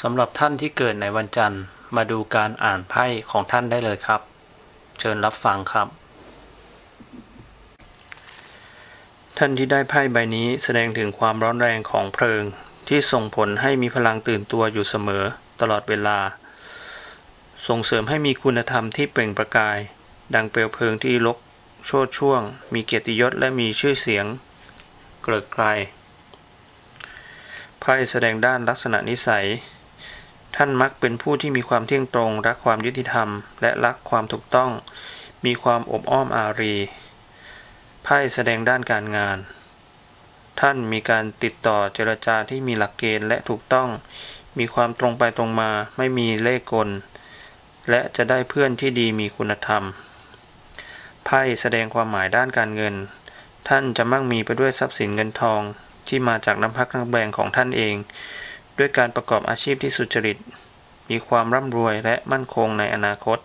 สำหรับท่านที่เกิดในวันจันทร์ มาดูการอ่านไพ่ของท่านได้เลยครับ เชิญรับฟังครับ ท่านที่ได้ไพ่ใบนี้แสดงถึงความร้อนแรงของเพลิง ที่ส่งผลให้มีพลังตื่นตัวอยู่เสมอตลอดเวลา ส่งเสริมให้มีคุณธรรมที่เปล่งประกาย ดังเปลวเพลิงที่ลก โชดช่วง มีเกียรติยศและมีชื่อเสียง เกริกไกรไพ่แสดงด้านลักษณะนิสัย ท่านมักเป็นผู้ที่มีความเที่ยงตรง รักความยุติธรรม และรักความถูกต้อง มีความอบอ้อมอารี ไพ่แสดงด้านการงาน ท่านมีการติดต่อเจรจาที่มีหลักเกณฑ์และถูกต้อง มีความตรงไปตรงมา ไม่มีเล่ห์กล และจะได้เพื่อนที่ดีมีคุณธรรม ไพ่แสดงความหมายด้านการเงิน ท่านจะมั่งมีไปด้วยทรัพย์สินเงินทองที่มาจากน้ำพักน้ำแรงของท่านเอง ด้วยการประกอบอาชีพที่สุจริต มีความร่ำรวยและมั่นคงในอนาคต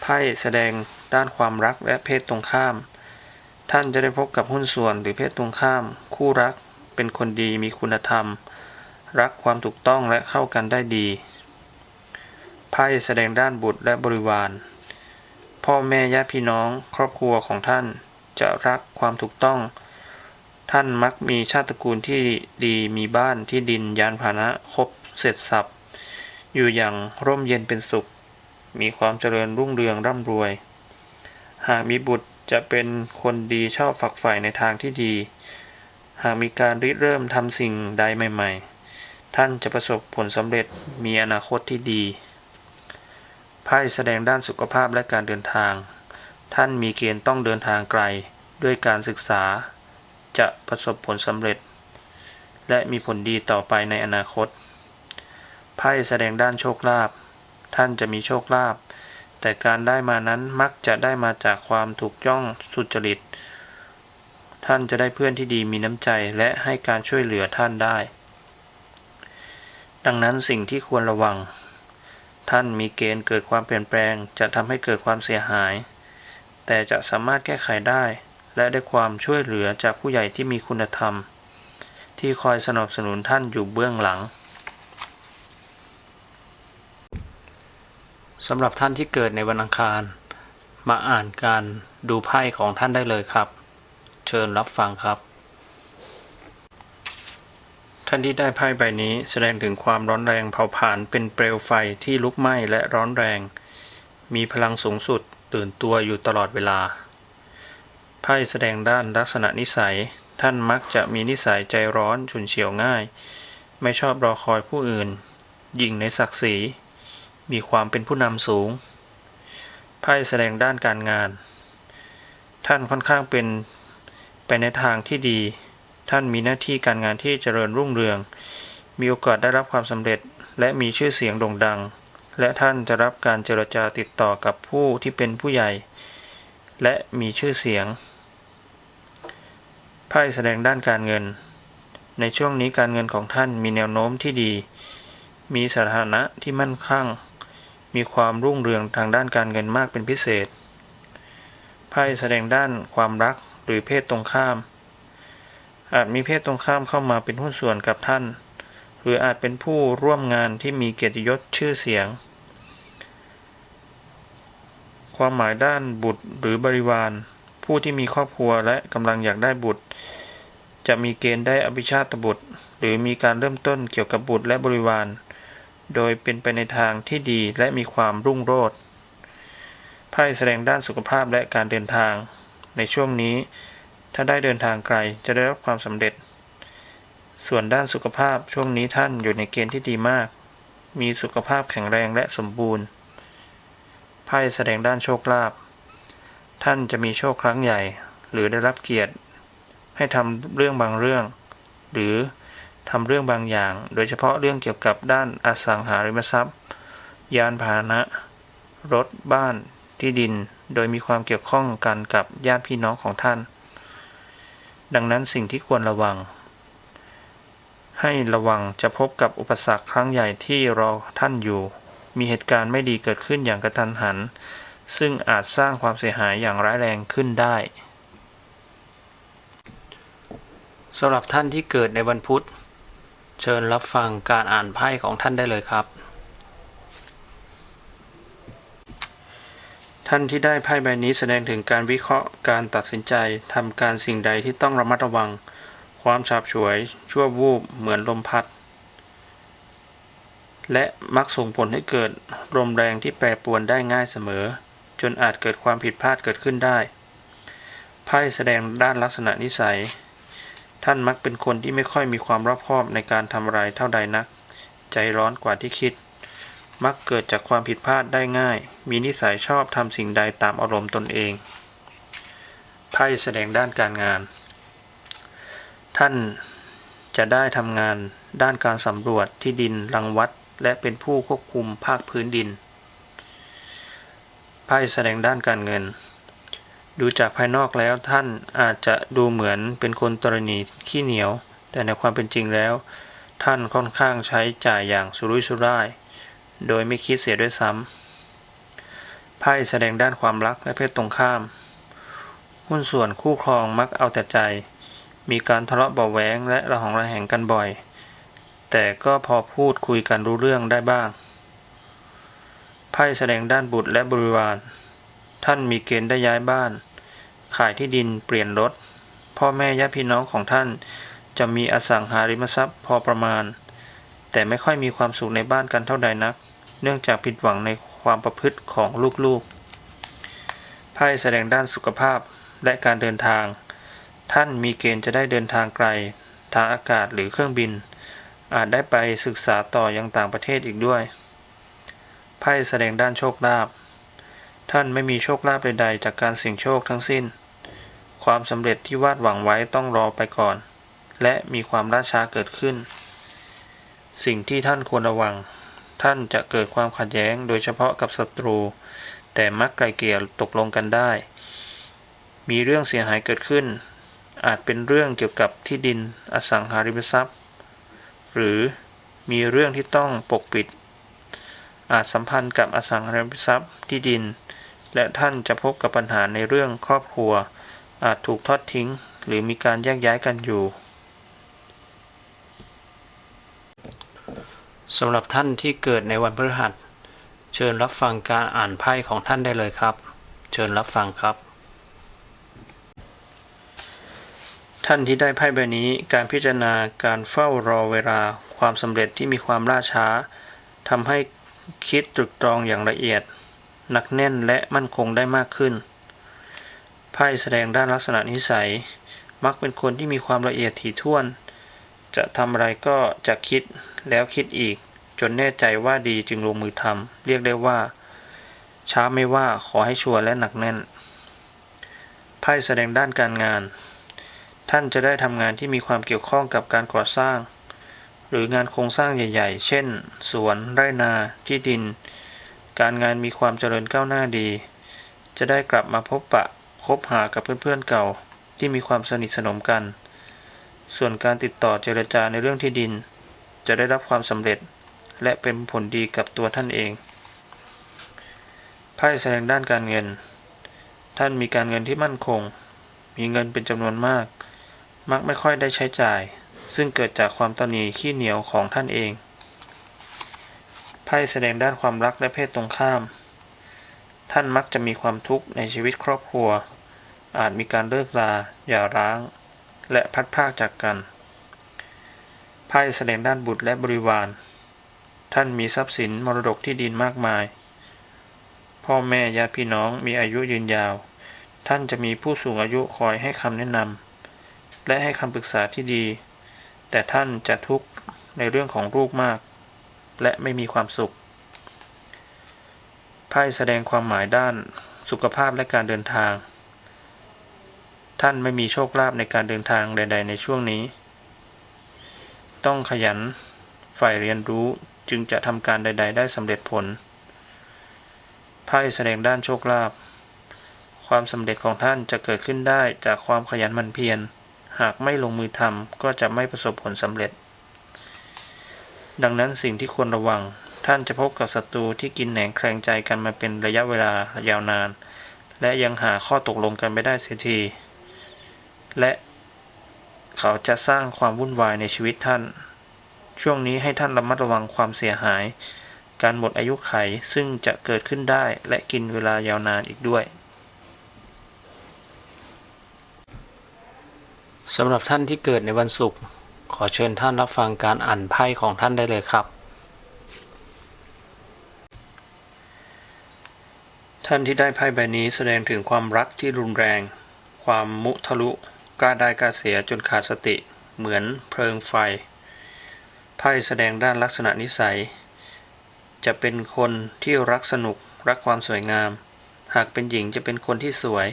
ไพ่แสดงด้านความรักและเพศตรงข้าม ท่านจะได้พบกับหุ้นส่วนหรือเพศตรงข้าม คู่รักเป็นคนดีมีคุณธรรม รักความถูกต้องและเข้ากันได้ดี ไพ่แสดงด้านบุตรและบริวาร พ่อแม่ญาติพี่น้อง ครอบครัวของท่านจะรักความถูกต้อง ท่านมักมีชาติตระกูลที่ดีมีบ้านที่ดินยานพาหนะครบเสร็จสับอยู่อย่างร่มเย็นเป็นสุข มีความเจริญรุ่งเรืองร่ำรวย หากมีบุตรจะเป็นคนดีชอบฝักใฝ่ในทางที่ดี หากมีการริเริ่มทำสิ่งใดใหม่ ๆ ท่านจะประสบผลสำเร็จมีอนาคตที่ดีไพ่แสดงด้านสุขภาพและการเดินทาง ท่านมีเกณฑ์ต้องเดินทางไกลด้วยการศึกษา จะประสบผลสำเร็จ และมีผลดีต่อไปในอนาคตไพ่แสดงด้านโชคลาภท่านจะมีโชคลาภแต่การได้มานั้นมักจะได้มาจากความถูกย่องสุจริต ท่านจะได้เพื่อนที่ดีมีน้ำใจและให้การช่วยเหลือท่านได้ ดังนั้นสิ่งที่ควรระวัง ท่านมีเกณฑ์เกิดความเปลี่ยนแปลง จะทำให้เกิดความเสียหาย แต่จะสามารถแก้ไขได้ และได้ความช่วยเหลือจากผู้ใหญ่ที่มีคุณธรรม ที่คอยสนับสนุนท่านอยู่เบื้องหลังสำหรับท่านที่เกิดในวันอังคาร มาอ่านการดูไพ่ของท่านได้เลยครับ เชิญรับฟังครับ ท่านที่ได้ไพ่ใบนี้แสดงถึงความร้อนแรงเผาผลาญเป็นเปลวไฟที่ลุกไหม้และร้อนแรง มีพลังสูงสุดตื่นตัวอยู่ตลอดเวลา ไพ่แสดงด้านลักษณะนิสัย ท่านมักจะมีนิสัยใจร้อนฉุนเฉียวง่าย ไม่ชอบรอคอยผู้อื่น ยิงในศักดิ์ศรีมมีความเป็นผู้นำสูง ไพ่แสดงด้านการงาน ท่านค่อนข้างเป็นไปในทางที่ดี ท่านมีหน้าที่การงานที่เจริญรุ่งเรือง มีโอกาสได้รับความสำเร็จและมีชื่อเสียงโด่งดัง และท่านจะรับการเจรจาติดต่อกับผู้ที่เป็นผู้ใหญ่ และมีชื่อเสียง ไพ่แสดงด้านการเงิน ในช่วงนี้การเงินของท่านมีแนวโน้มที่ดี มีสถานะที่มั่นคงมีความรุ่งเรืองทางด้านการเงินมากเป็นพิเศษ ไพ่แสดงด้านความรักหรือเพศตรงข้าม อาจมีเพศตรงข้ามเข้ามาเป็นหุ้นส่วนกับท่าน หรืออาจเป็นผู้ร่วมงานที่มีเกียรติยศชื่อเสียง ความหมายด้านบุตรหรือบริวาร ผู้ที่มีครอบครัวและกำลังอยากได้บุตร จะมีเกณฑ์ได้อภิชาตบุตร หรือมีการเริ่มต้นเกี่ยวกับบุตรและบริวาร โดยเป็นไปในทางที่ดีและมีความรุ่งโรจน์ไพ่แสดงด้านสุขภาพและการเดินทาง ในช่วงนี้ ถ้าได้เดินทางไกลจะได้รับความสำเร็จ ส่วนด้านสุขภาพช่วงนี้ท่านอยู่ในเกณฑ์ที่ดีมาก มีสุขภาพแข็งแรงและสมบูรณ์ไพ่แสดงด้านโชคลาภ ท่านจะมีโชคครั้งใหญ่ หรือได้รับเกียรติ ให้ทำเรื่องบางเรื่อง หรือทำเรื่องบางอย่าง โดยเฉพาะเรื่องเกี่ยวกับด้านอสังหาริมทรัพย์ ยานพาหนะ รถบ้านที่ดิน โดยมีความเกี่ยวข้องกันกับญาติพี่น้องของท่าน ดังนั้นสิ่งที่ควรระวัง ให้ระวังจะพบกับอุปสรรคครั้งใหญ่ที่รอท่านอยู่ มีเหตุการณ์ไม่ดีเกิดขึ้นอย่างกระทันหัน ซึ่งอาจสร้างความเสียหายอย่างร้ายแรงขึ้นได้สำหรับท่านที่เกิดในวันพุธ เชิญรับฟังการอ่านไพ่ของท่านได้เลยครับ ท่านที่ได้ไพ่ใบนี้แสดงถึงการวิเคราะห์การตัดสินใจทำการสิ่งใดที่ต้องระมัดระวัง ความฉาบฉวย ชั่ววูบเหมือนลมพัด และมักส่งผลให้เกิดลมแรงที่แปรปรวนได้ง่ายเสมอ จนอาจเกิดความผิดพลาดเกิดขึ้นได้ ไพ่แสดงด้านลักษณะนิสัย ท่านมักเป็นคนที่ไม่ค่อยมีความรอบคอบในการทำอะไรเท่าใดนัก ใจร้อนกว่าที่คิด มักเกิดจากความผิดพลาดได้ง่าย มีนิสัยชอบทำสิ่งใดตามอารมณ์ตนเอง ไพ่แสดงด้านการงาน ท่านจะได้ทำงานด้านการสำรวจที่ดินรังวัด และเป็นผู้ควบคุมภาคพื้นดิน ไพ่แสดงด้านการเงิน ดูจากภายนอกแล้วท่านอาจจะดูเหมือนเป็นคนตรณีขี้เหนียว แต่ในความเป็นจริงแล้ว ท่านค่อนข้างใช้จ่ายอย่างสุรุ่ยสุร่าย โดยไม่คิดเสียด้วยซ้ำไพ่แสดงด้านความรักและเพศตรงข้าม หุ้นส่วนคู่ครองมักเอาแต่ใจ มีการทะเลาะเบาะแว้งและระหองระแหงกันบ่อย แต่ก็พอพูดคุยกันรู้เรื่องได้บ้าง พ่แสดงด้านบุตรและบริวาร ท่านมีเกณฑ์ได้ย้ายบ้าน ขายที่ดินเปลี่ยนรถ พ่อแม่ญาติพี่น้องของท่าน จะมีอสังหาริมทรัพย์พอประมาณ แต่ไม่ค่อยมีความสุขในบ้านกันเท่าใดนัก เนื่องจากผิดหวังในความประพฤติของลูกๆไพ่แสดงด้านสุขภาพและการเดินทาง ท่านมีเกณฑ์จะได้เดินทางไกล ทางอากาศหรือเครื่องบิน อาจได้ไปศึกษาต่อยังต่างประเทศอีกด้วย ไพ่แสดงด้านโชคลาภท่านไม่มีโชคลาภใดๆจากการเสี่ยงโชคทั้งสิ้น ความสำเร็จที่วาดหวังไว้ต้องรอไปก่อน และมีความล่าช้าเกิดขึ้น สิ่งที่ท่านควรระวัง ท่านจะเกิดความขัดแย้งโดยเฉพาะกับศัตรู แต่มักไกลเกลี่ยตกลงกันได้ มีเรื่องเสียหายเกิดขึ้น อาจเป็นเรื่องเกี่ยวกับที่ดินอสังหาริมทรัพย์ หรือมีเรื่องที่ต้องปกปิด อาจสัมพันธ์กับอสังหาริมทรัพย์ที่ดิน และท่านจะพบกับปัญหาในเรื่องครอบครัว อาจถูกทอดทิ้ง หรือมีการแยกย้ายกันอยู่สำหรับท่านที่เกิดในวันพฤหัส เชิญรับฟังการอ่านไพ่ของท่านได้เลยครับ เชิญรับฟังครับ ท่านที่ได้ไพ่ใบนี้การพิจารณาการเฝ้ารอเวลาความสำเร็จที่มีความล่าช้าทำให้ คิดตรึกตรองอย่างละเอียด หนักแน่นและมั่นคงได้มากขึ้น ไพ่แสดงด้านลักษณะนิสัย มักเป็นคนที่มีความละเอียดถี่ถ้วน จะทำอะไรก็จะคิดแล้วคิดอีก จนแน่ใจว่าดีจึงลงมือทำเรียกได้ว่า ช้าไม่ว่าขอให้ชัวร์และหนักแน่น ไพ่แสดงด้านการงาน ท่านจะได้ทำงานที่มีความเกี่ยวข้องกับการก่อสร้าง หรืองานโครงสร้างใหญ่ ๆ เช่น สวน ไร่นา ที่ดิน การงานมีความเจริญก้าวหน้าดี จะได้กลับมาพบปะคบหากับเพื่อนๆเก่าที่มีความสนิทสนมกัน ส่วนการติดต่อเจรจาในเรื่องที่ดิน จะได้รับความสำเร็จ และเป็นผลดีกับตัวท่านเอง ไพ่แสดงด้านการเงิน ท่านมีการเงินที่มั่นคง มีเงินเป็นจำนวนมาก มักไม่ค่อยได้ใช้จ่าย ซึ่งเกิดจากความตนีขี้เหนียวของท่านเอง ไพ่แสดงด้านความรักและเพศตรงข้าม ท่านมักจะมีความทุกข์ในชีวิตครอบครัว อาจมีการเลิกลาหย่าร้าง และพัดพากจากกัน ไพ่แสดงด้านบุตรและบริวาร ท่านมีทรัพย์สินมรดกที่ดินมากมาย พ่อแม่ญาติพี่น้องมีอายุยืนยาว ท่านจะมีผู้สูงอายุคอยให้คำแนะนำและให้คำปรึกษาที่ดี แต่ท่านจะทุกข์ในเรื่องของลูกมาก และไม่มีความสุขไพ่แสดงความหมายด้านสุขภาพและการเดินทาง ท่านไม่มีโชคลาภในการเดินทางใด ๆ ในช่วงนี้ ต้องขยันฝ่ายเรียนรู้จึงจะทำการใด ๆ ได้สำเร็จผลไพ่แสดงด้านโชคลาภความสำเร็จของท่านจะเกิดขึ้นได้จากความขยันหมั่นเพียร หากไม่ลงมือทำก็จะไม่ประสบผลสำเร็จ ดังนั้นสิ่งที่ควรระวัง ท่านจะพบกับศัตรูที่กินแหนงแคลงใจกันมาเป็นระยะเวลายาวนาน และยังหาข้อตกลงกันไม่ได้เสียที และเขาจะสร้างความวุ่นวายในชีวิตท่าน ช่วงนี้ให้ท่านระมัดระวังความเสียหาย การหมดอายุไขซึ่งจะเกิดขึ้นได้และกินเวลายาวนานอีกด้วย สำหรับท่านที่เกิดในวันศุกร์ขอเชิญท่านรับฟังการอ่านไพ่ของท่านได้เลยครับ ท่านที่ได้ไพ่ใบนี้แสดงถึงความรักที่รุนแรง ความมุทะลุกล้าได้กล้าเสียจนขาดสติ เหมือนเพลิงไฟ ไพ่แสดงด้านลักษณะนิสัย จะเป็นคนที่รักสนุกรักความสวยงาม หากเป็นหญิงจะเป็นคนที่สวย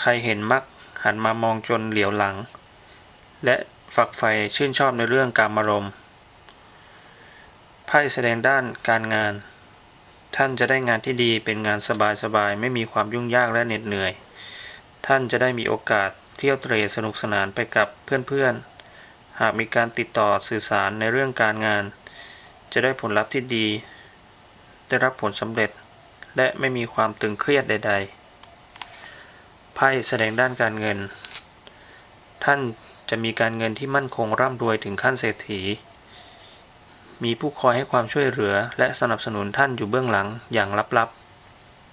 ใครเห็นมัก หันมามองจนเหลียวหลัง และฝักใฝ่ชื่นชอบในเรื่องการมารมไพ่แสดงด้านการงาน ท่านจะได้งานที่ดีเป็นงานสบายๆ ไม่มีความยุ่งยากและเหน็ดเหนื่อย ท่านจะได้มีโอกาสเที่ยวเตร่สนุกสนานไปกับเพื่อนๆ หากมีการติดต่อสื่อสารในเรื่องการงาน จะได้ผลลัพธ์ที่ดี ได้รับผลสำเร็จและไม่มีความตึงเครียดใด ๆ พ่แสดงด้านการเงิน ท่านจะมีการเงินที่มั่นคงร่ำรวยถึงขั้นเศรษฐี มีผู้คอยให้ความช่วยเหลือและสนับสนุนท่านอยู่เบื้องหลังอย่างลับ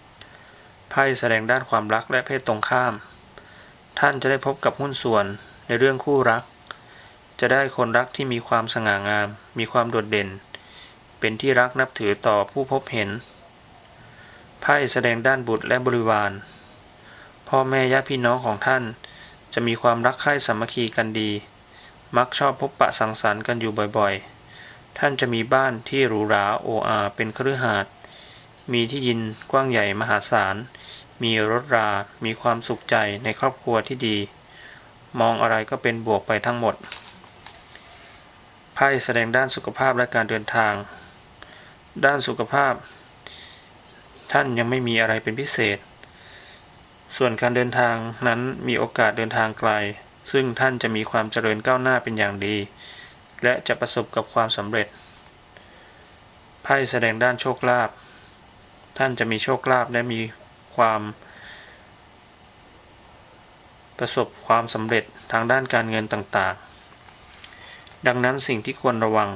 ๆ ไพ่แสดงด้านความรักและเพศตรงข้าม ท่านจะได้พบกับหุ้นส่วนในเรื่องคู่รัก จะได้คนรักที่มีความสง่างาม มีความโดดเด่น เป็นที่รักนับถือต่อผู้พบเห็น ไพ่แสดงด้านบุตรและบริวาร พ่อแม่ญาติพี่น้องของท่าน จะมีความรักใคร่สามัคคีกันดี มักชอบพบปะสังสรรค์กันอยู่บ่อยๆ ท่านจะมีบ้านที่หรูหราโออาเป็นคฤหาสน์มีที่ยินกว้างใหญ่มหาศาล มีรถรา มีความสุขใจในครอบครัวที่ดี มองอะไรก็เป็นบวกไปทั้งหมด ไพ่แสดงด้านสุขภาพและการเดินทาง ด้านสุขภาพ ท่านยังไม่มีอะไรเป็นพิเศษ ส่วนการเดินทางนั้นมีโอกาสเดินทางไกล ซึ่งท่านจะมีความเจริญก้าวหน้าเป็นอย่างดี และจะประสบกับความสำเร็จ ไพ่แสดงด้านโชคลาภ ท่านจะมีโชคลาภและมีความ ประสบความสำเร็จทางด้านการเงินต่างๆ ดังนั้นสิ่งที่ควรระวัง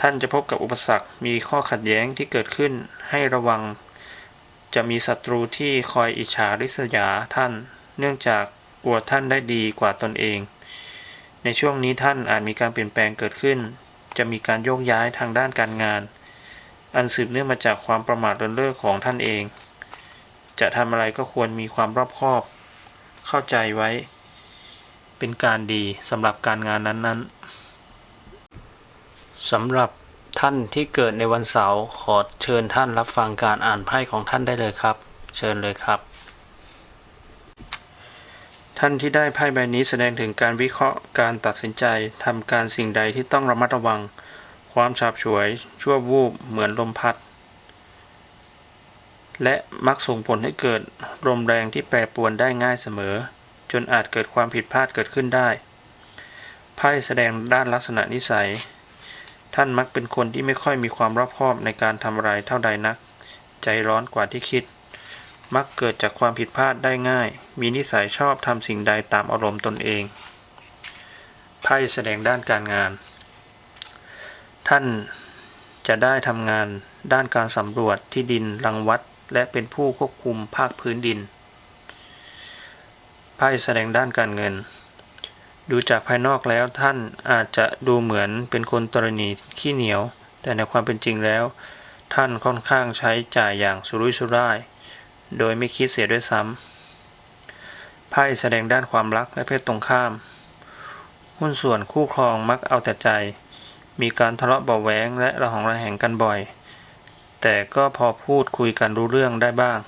ท่านจะพบกับอุปสรรค มีข้อขัดแย้งที่เกิดขึ้นให้ระวัง จะมีศัตรูที่คอยอิจฉาริษยาท่าน เนื่องจากกลัวท่านได้ดีกว่าตนเอง ในช่วงนี้ท่านอาจมีการเปลี่ยนแปลงเกิดขึ้น จะมีการโยกย้ายทางด้านการงาน อันสืบเนื่องมาจากความประมาทเลินเล่อของท่านเอง จะทำอะไรก็ควรมีความรอบคอบ เข้าใจไว้ เป็นการดีสำหรับการงานนั้นๆสำหรับ ท่านที่เกิดในวันเสาร์ขอเชิญท่านรับฟังการอ่านไพ่ของท่านได้เลยครับ เชิญเลยครับ ท่านที่ได้ไพ่ใบนี้แสดงถึงการวิเคราะห์การตัดสินใจทำการสิ่งใดที่ต้องระมัดระวัง ความฉาบฉวย ชั่ววูบเหมือนลมพัด และมักส่งผลให้เกิดลมแรงที่แปรปรวนได้ง่ายเสมอ จนอาจเกิดความผิดพลาดเกิดขึ้นได้ไพ่แสดงด้านลักษณะนิสัย ท่านมักเป็นคนที่ไม่ค่อยมีความรอบคอบในการทำอะไรเท่าใดนัก ใจร้อนกว่าที่คิด มักเกิดจากความผิดพลาดได้ง่าย มีนิสัยชอบทำสิ่งใดตามอารมณ์ตนเองไพ่แสดงด้านการงาน ท่านจะได้ทำงานด้านการสำรวจที่ดินรังวัด และเป็นผู้ควบคุมภาคพื้นดินไพ่แสดงด้านการเงิน ดูจากภายนอกแล้วท่านอาจจะดูเหมือนเป็นคนตรณีขี้เหนียว แต่ในความเป็นจริงแล้ว ท่านค่อนข้างใช้จ่ายอย่างสุรุ่ยสุร่าย โดยไม่คิดเสียด้วยซ้ำไพ่แสดงด้านความรักและเพศตรงข้าม หุ้นส่วนคู่ครองมักเอาแต่ใจ มีการทะเลาะเบาะแว้งและระหองระแหงกันบ่อย แต่ก็พอพูดคุยกันรู้เรื่องได้บ้าง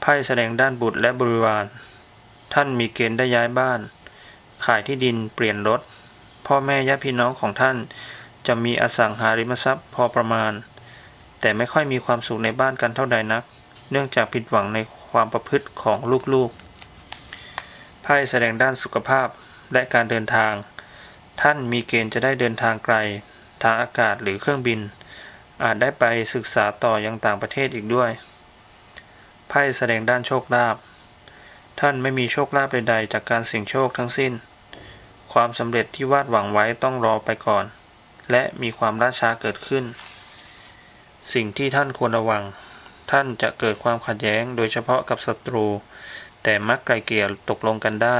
ไพ่แสดงด้านบุตรและบริวาร ท่านมีเกณฑ์ได้ย้ายบ้าน ขายที่ดินเปลี่ยนรถ พ่อแม่ญาติพี่น้องของท่าน จะมีอสังหาริมทรัพย์พอประมาณ แต่ไม่ค่อยมีความสุขในบ้านกันเท่าใดนัก เนื่องจากผิดหวังในความประพฤติของลูกๆไพ่แสดงด้านสุขภาพและการเดินทาง ท่านมีเกณฑ์จะได้เดินทางไกล ทางอากาศหรือเครื่องบิน อาจได้ไปศึกษาต่อยังต่างประเทศอีกด้วยไพ่แสดงด้านโชคลาภ ท่านไม่มีโชคลาภใดๆ จากการเสี่ยงโชคทั้งสิ้น ความสำเร็จที่วาดหวังไว้ต้องรอไปก่อน และมีความล่าช้าเกิดขึ้น สิ่งที่ท่านควรระวัง ท่านจะเกิดความขัดแย้งโดยเฉพาะกับศัตรู แต่มักไกลเกลี่ยตกลงกันได้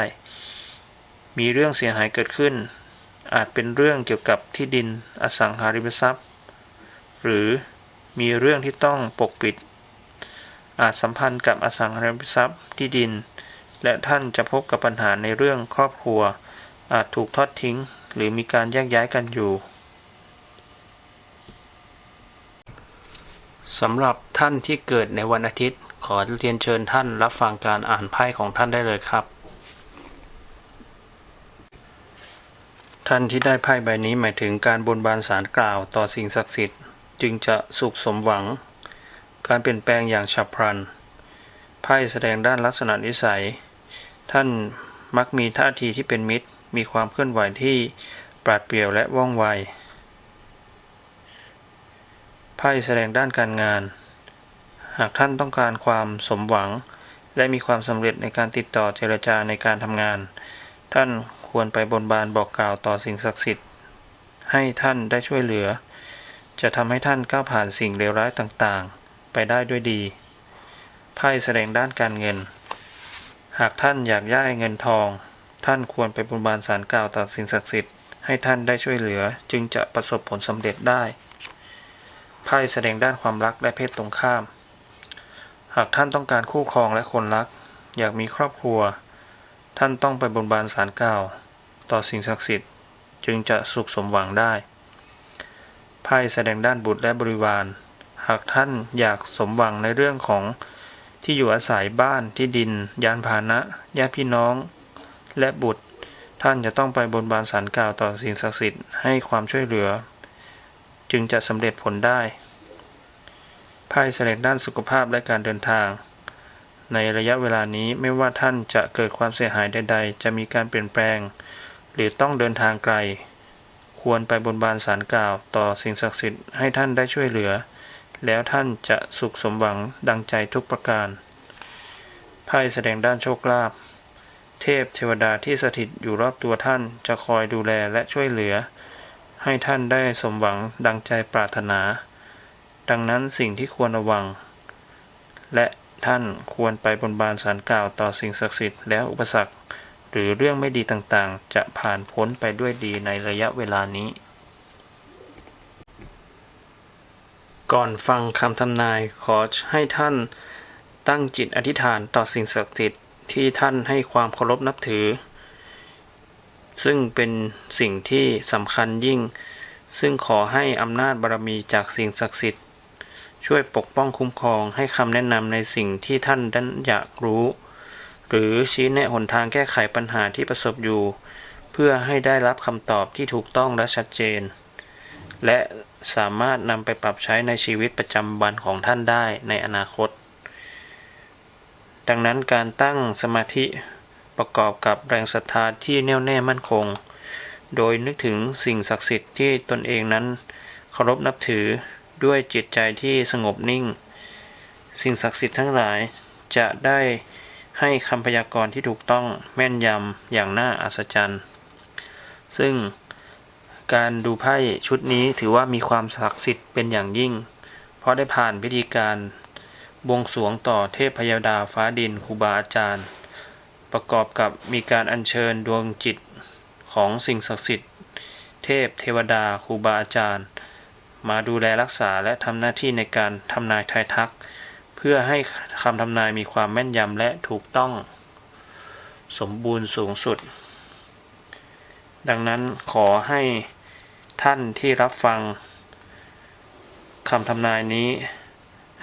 มีเรื่องเสียหายเกิดขึ้น อาจเป็นเรื่องเกี่ยวกับที่ดินอสังหาริมทรัพย์ หรือมีเรื่องที่ต้องปกปิด อาจสัมพันธ์กับอสังหาริมทรัพย์ที่ดิน และท่านจะพบกับปัญหาในเรื่องครอบครัว อาจถูกทอดทิ้ง หรือมีการแยกย้ายกันอยู่สำหรับท่านที่เกิดในวันอาทิตย์ ขอเรียนเชิญท่านรับฟังการอ่านไพ่ของท่านได้เลยครับ ท่านที่ได้ไพ่ใบนี้หมายถึงการบนบานสารกล่าวต่อสิ่งศักดิ์สิทธิ์ จึงจะสุขสมหวัง การเปลี่ยนแปลงอย่างฉับพลัน ไพ่แสดงด้านลักษณะนิสัย ท่านมักมีท่าทีที่เป็นมิตร มีความเคลื่อนไหวที่ปราดเปรียวและว่องไวไพ่แสดงด้านการงาน หากท่านต้องการความสมหวัง และมีความสำเร็จในการติดต่อเจรจาในการทำงาน ท่านควรไปบนบานบอกกล่าวต่อสิ่งศักดิ์สิทธิ์ ให้ท่านได้ช่วยเหลือ จะทำให้ท่านก้าวผ่านสิ่งเลวร้ายต่างๆ ไปได้ด้วยดีไพ่แสดงด้านการเงิน หากท่านอยากย่ายเงินทอง ท่านควรไปบนบานสารกล่าวต่อสิ่งศักดิ์สิทธิ์ให้ท่านได้ช่วยเหลือจึงจะประสบผลสำเร็จได้ ไพ่แสดงด้านความรักและเพศตรงข้าม หากท่านต้องการคู่ครองและคนรัก อยากมีครอบครัว ท่านต้องไปบนบานสารกล่าว ต่อสิ่งศักดิ์สิทธิ์จึงจะสุขสมหวังได้ ไพ่แสดงด้านบุตรและบริวาร หากท่านอยากสมหวังในเรื่องของที่อยู่อาศัยบ้านที่ดิน ยานพาหนะญาติพี่น้อง และบุตร ท่านจะต้องไปบนบานสารกล่าวต่อสิ่งศักดิ์สิทธิ์ให้ความช่วยเหลือ จึงจะสำเร็จผลได้ไพ่แสดงด้านสุขภาพและการเดินทาง ในระยะเวลานี้ไม่ว่าท่านจะเกิดความเสียหายใด ๆ จะมีการเปลี่ยนแปลง หรือต้องเดินทางไกล ควรไปบนบานสารกล่าวต่อสิ่งศักดิ์สิทธิ์ให้ท่านได้ช่วยเหลือ แล้วท่านจะสุขสมหวังดังใจทุกประการไพ่แสดงด้านโชคลาภ เทพเทวดาที่สถิตอยู่รอบตัวท่านจะคอยดูแลและช่วยเหลือ ให้ท่านได้สมหวังดังใจปรารถนา ดังนั้นสิ่งที่ควรระวัง และท่านควรไปบนบานสารกล่าวต่อสิ่งศักดิ์สิทธิ์แล้วอุปสรรค หรือเรื่องไม่ดีต่างๆ จะผ่านพ้นไปด้วยดีในระยะเวลานี้ ก่อนฟังคำทำนายขอให้ท่านตั้งจิตอธิษฐานต่อสิ่งศักดิ์สิทธิ์ ที่ท่านให้ความเคารพนับถือ ซึ่งเป็นสิ่งที่สำคัญยิ่ง ซึ่งขอให้อำนาจบารมีจากสิ่งศักดิ์สิทธิ์ ช่วยปกป้องคุ้มครองให้คำแนะนำในสิ่งที่ท่านดันอยากรู้ หรือชี้แนะหนทางแก้ไขปัญหาที่ประสบอยู่ เพื่อให้ได้รับคำตอบที่ถูกต้องและชัดเจน และสามารถนำไปปรับใช้ในชีวิตประจำวันของท่านได้ในอนาคต ดังนั้นการตั้งสมาธิประกอบกับแรงศรัทธาที่แน่วแน่มั่นคง โดยนึกถึงสิ่งศักดิ์สิทธิ์ที่ตนเองนั้นเคารพนับถือด้วยจิตใจที่สงบนิ่ง สิ่งศักดิ์สิทธิ์ทั้งหลายจะได้ให้คำพยากรณ์ที่ถูกต้องแม่นยำอย่างน่าอัศจรรย์ ซึ่งการดูไพ่ชุดนี้ถือว่ามีความศักดิ์สิทธิ์เป็นอย่างยิ่ง เพราะได้ผ่านพิธีการ บวงสรวงต่อเทพพยดาฟ้าดินครูบาอาจารย์ ประกอบกับมีการอัญเชิญดวงจิตของสิ่งศักดิ์สิทธิ์ เทพเทวดาครูบาอาจารย์ มาดูแลรักษาและทำหน้าที่ในการทำนายทายทัก เพื่อให้คำทำนายมีความแม่นยำและถูกต้อง สมบูรณ์สูงสุด ดังนั้นขอให้ท่านที่รับฟังคำทำนายนี้